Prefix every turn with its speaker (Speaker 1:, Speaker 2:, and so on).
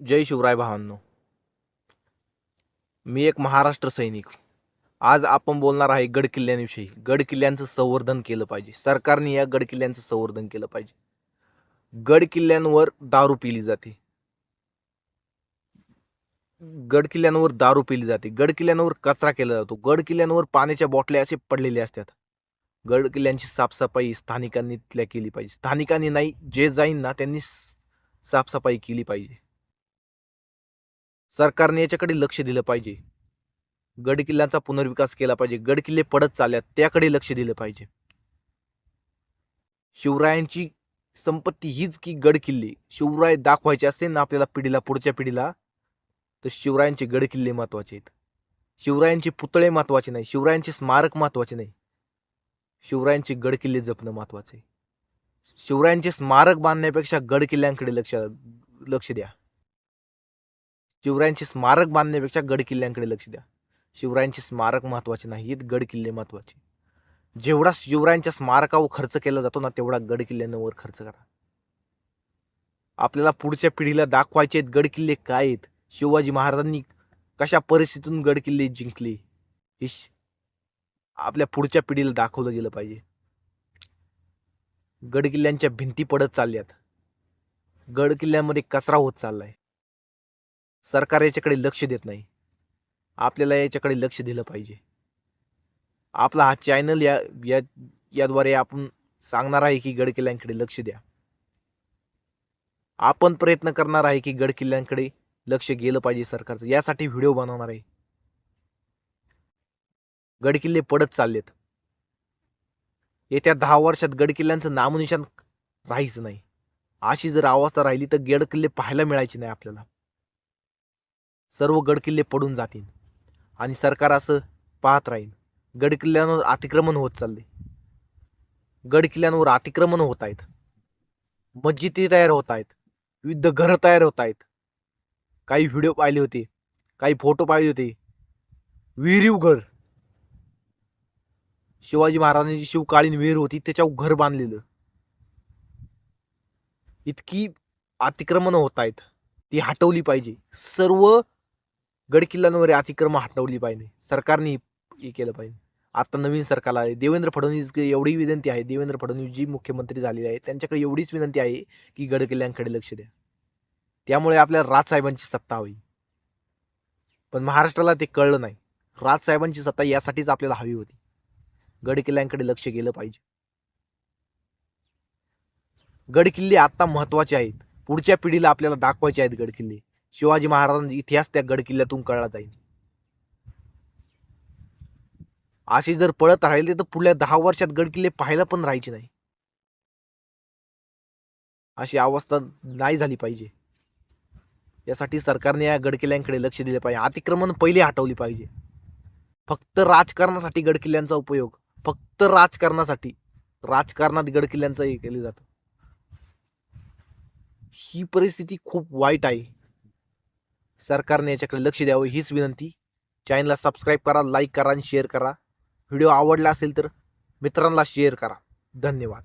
Speaker 1: जय शिवराय भावांनो. मी एक महाराष्ट्र सैनिक. आज आपण बोलणार आहे गड किल्ल्यांविषयी. गड किल्ल्यांचं संवर्धन केलं पाहिजे. सरकारने या गड किल्ल्यांचं संवर्धन केलं पाहिजे. गड किल्ल्यांवर दारू पिली जाते. गड किल्ल्यांवर दारू पिली जाते. गड किल्ल्यांवर कचरा केला जातो. गड किल्ल्यांवर पाण्याच्या बॉटल्या असे पडलेले असतात. गड किल्ल्यांची साफसफाई स्थानिकांनी तिथल्या केली पाहिजे. स्थानिकांनी नाही जे जाईन ना त्यांनी साफसफाई केली पाहिजे. सरकारने याच्याकडे लक्ष दिलं पाहिजे. गड किल्ल्यांचा पुनर्विकास केला पाहिजे. गड किल्ले पडत चालल्यात त्याकडे लक्ष दिलं पाहिजे. शिवरायांची संपत्ती हीच की गड किल्ले. शिवराय दाखवायचे असते ना आपल्याला पिढीला पुढच्या पिढीला तर शिवरायांचे गड किल्ले महत्त्वाचे आहेत. शिवरायांचे पुतळे महत्त्वाचे नाही. शिवरायांचे स्मारक महत्त्वाचे नाही. शिवरायांचे गड किल्ले जपणं महत्त्वाचे आहे. शिवरायांचे स्मारक बांधण्यापेक्षा गड किल्ल्यांकडे लक्ष लक्ष द्या. शिवरायांचे स्मारक बांधण्यापेक्षा गड किल्ल्यांकडे लक्ष द्या. शिवरायांचे स्मारक महत्त्वाचे नाहीत गड किल्ले महत्त्वाचे जेवढा शिवरायांच्या स्मारकावर खर्च केला जातो ना तेवढा गड किल्ल्यांवर खर्च करा. आपल्याला पुढच्या पिढीला दाखवायचे आहेत गड किल्ले काय आहेत. शिवाजी महाराजांनी कशा परिस्थितीतून गड किल्ले जिंकले हे आपल्या पुढच्या पिढीला दाखवलं गेलं पाहिजे. गड किल्ल्यांच्या भिंती पडत चालल्यात. गड किल्ल्यांमध्ये कचरा होत चाललाय. सरकार याच्याकडे लक्ष देत नाही. आपल्याला याच्याकडे लक्ष दिलं पाहिजे. आपला हा चॅनल या या याद्वारे आपण सांगणार आहे की गड किल्ल्यांकडे लक्ष द्या. आपण प्रयत्न करणार आहे की गड किल्ल्यांकडे लक्ष गेलं पाहिजे सरकारचं. यासाठी व्हिडिओ बनवणार आहे. गड किल्ले पडत चाललेत. येत्या दहा वर्षात गड किल्ल्यांचं राहायचं नाही. अशी जर अवस्था राहिली तर गड किल्ले पाहायला मिळायचे नाही आपल्याला. सर्व गडकिल्ले पडून जातील आणि सरकार असं पाहत राहील. गडकिल्ल्यांवर अतिक्रमण होत चालले. गडकिल्ल्यांवर अतिक्रमण होत आहेत. मस्जिदी तयार होत आहेत. विविध घरं तयार होत आहेत. काही व्हिडिओ पाहिले होते. काही फोटो पाहिले होते. विहिरीव घर. शिवाजी महाराजांची शिवकालीन विहीर होती. त्याच्यावर घर बांधलेलं. इतकी अतिक्रमण होत आहेत. ती हटवली पाहिजे. सर्व गड किल्ल्यांवर अतिक्रमण हटवली पाहिजे. सरकारने हे केलं पाहिजे. आता नवीन सरकारला आहे. देवेंद्र फडणवीस एवढी विनंती आहे. देवेंद्र फडणवीस जी मुख्यमंत्री झालेले आहेत त्यांच्याकडे एवढीच विनंती आहे की गड किल्ल्यांकडे लक्ष द्या. त्यामुळे आपल्या राजसाहेबांची सत्ता हवी. पण महाराष्ट्राला ते कळलं नाही. राजसाहेबांची सत्ता यासाठीच आपल्याला हवी होती. गड किल्ल्यांकडे लक्ष गेलं पाहिजे. गड किल्ले आता महत्त्वाचे आहेत. पुढच्या पिढीला आपल्याला दाखवायचे आहेत गड किल्ले शिवाजी महाराजांचा इतिहास त्या गड किल्ल्यातून कळला जाईल. असे जर पळत राहिले तर पुढल्या दहा वर्षात गड किल्ले पाहायला पण राहायचे नाही. अशी अवस्था नाही झाली पाहिजे. यासाठी सरकारने या गडकिल्ल्यांकडे लक्ष दिले पाहिजे. अतिक्रमण पहिले हटवली पाहिजे. फक्त राजकारणासाठी गडकिल्ल्यांचा उपयोग फक्त राजकारणासाठी राजकारणात गडकिल्ल्यांचा हे केलं जातं. ही परिस्थिती खूप वाईट आहे. सरकारने याच्याकडे लक्ष द्यावं हीच विनंती. चॅनलला सबस्क्राईब करा लाईक करा आणि शेअर करा. व्हिडिओ आवडला असेल तर मित्रांना शेअर करा. धन्यवाद.